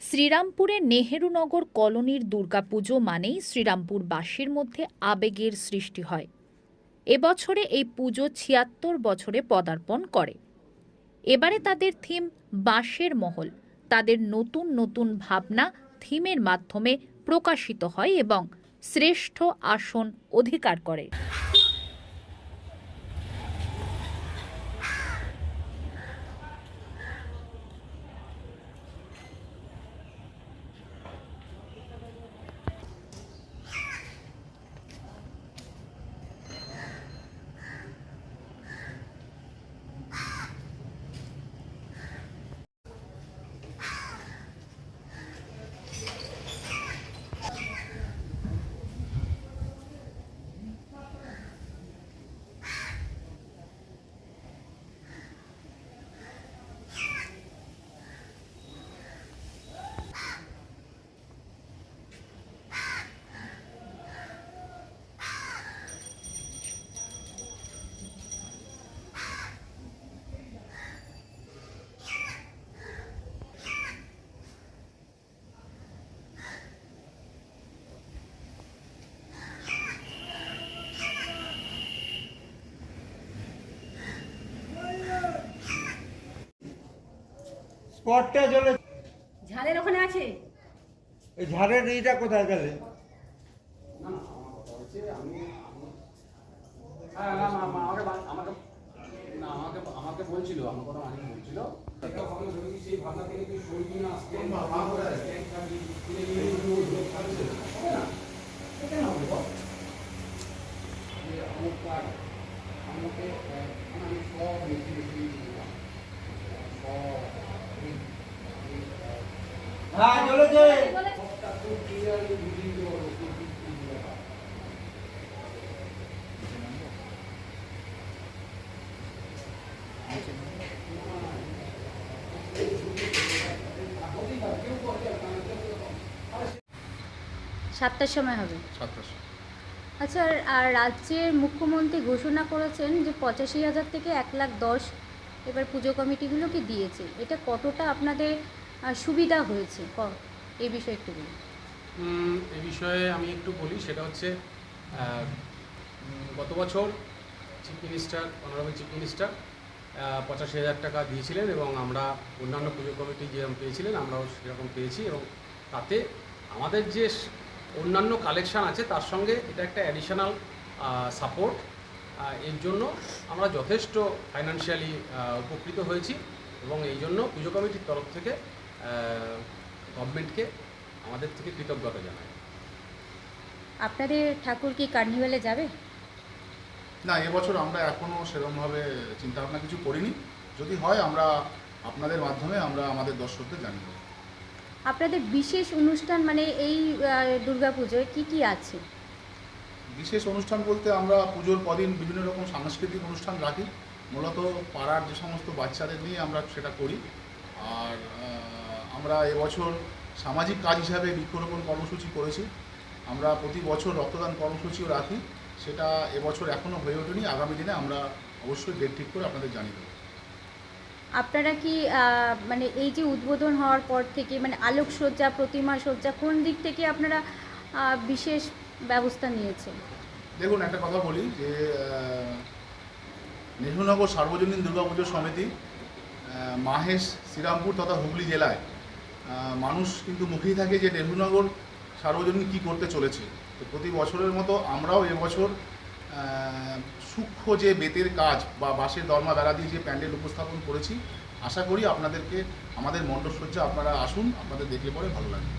শ্রীরামপুরের নেহেরুনগর কলোনির দুর্গাপুজো মানেই শ্রীরামপুরবাসীর মধ্যে আবেগের সৃষ্টি হয়। এবছরে এই পুজো ছিয়াত্তর বছরে পদার্পণ করে। এবারে তাদের থিম বাঁশের মহল। তাদের নতুন নতুন ভাবনা থিমের মাধ্যমে প্রকাশিত হয় এবং শ্রেষ্ঠ আসন অধিকার করে। স্পটটা জ্বলে ঝালের ওখানে আছে? এই ঝাড়ের এইটা কোথায় গেলে? হ্যাঁ না না না, আমাকে আমাকে না আমাকে আমাকে বলছিল আমার কথা মালিক বলছিল। এটা সেই ভাবনা থেকে তুই সই কিনে আসতে আমাকে আমি সব। হ্যাঁ সাতটার সময় হবে। আচ্ছা আর রাজ্যের মুখ্যমন্ত্রী ঘোষণা করেছেন যে পঁচাশি হাজার থেকে এক লাখ দশ এবার পুজো কমিটিগুলোকে দিয়েছে। এটা কতটা আপনাদের সুবিধা হয়েছে? এই বিষয়ে একটু বলুন। এ বিষয়ে আমি একটু বলি, সেটা হচ্ছে গত বছর chief minister, honourable chief minister পঁচাশি হাজার টাকা দিয়েছিলেন এবং আমরা অন্যান্য পুজো কমিটি যেরকম পেয়েছিলেন, আমরাও সেরকম পেয়েছি এবং তাতে আমাদের যে অন্যান্য কালেকশান আছে, তার সঙ্গে এটা একটা অ্যাডিশনাল সাপোর্ট এর জন্য আমরা যথেষ্ট ফাইন্যান্সিয়ালি উপকৃত হয়েছি এবং এই জন্য পুজো কমিটির তরফ থেকে গভর্নমেন্টকে আমাদের থেকে কৃতজ্ঞতা জানাই। আপনাদের ঠাকুর কি কার্নিভালে যাবে? না এবছর আমরা এখনও সেরকমভাবে চিন্তাভাবনা কিছু করিনি। যদি হয় আমরা আপনাদের মাধ্যমে আমরা আমাদের দর্শকদের জানিয়ে দেবো। আপনাদের বিশেষ অনুষ্ঠান মানে এই দুর্গাপুজোয় কি কি আছে? বিশেষ অনুষ্ঠান বলতে আমরা পুজোর কদিন বিভিন্ন রকম সাংস্কৃতিক অনুষ্ঠান রাখি। মূলত পাড়ার যে সমস্ত বাচ্চাদের নিয়ে আমরা সেটা করি। আর আমরা এবছর সামাজিক কাজ হিসাবে বৃক্ষরোপণ কর্মসূচি করেছি। আমরা প্রতি বছর রক্তদান কর্মসূচিও রাখি। সেটা এবছর এখনও হয়ে ওঠেনি। আগামী দিনে আমরা অবশ্যই ডেট ঠিক করে আপনাদের জানিয়ে দেবো। আপনারা কি মানে এই যে উদ্বোধন হওয়ার পর থেকে মানে আলোকসজ্জা প্রতিমা সজ্জা, কোন দিক থেকে আপনারা বিশেষ ব্যবস্থা নিয়েছে। দেখুন, একটা কথা বলি যে নেহরুনগর সার্বজনীন দুর্গাপুজো সমিতি মাহেশ, শ্রীরামপুর তথা হুগলি জেলায় মানুষ কিন্তু মুখেই থাকে যে নেহরুনগর সার্বজনীন কী করতে চলেছে। তো প্রতি বছরের মতো আমরাও এবছর সূক্ষ্ম যে বেতের কাজ বা বাঁশের দরমা বেড়া দিয়ে যে প্যান্ডেল উপস্থাপন করেছি, আশা করি আপনাদেরকে, আমাদের মণ্ডপসজ্জা আপনারা আসুন, আপনাদের দেখলে পরে ভালো লাগবে।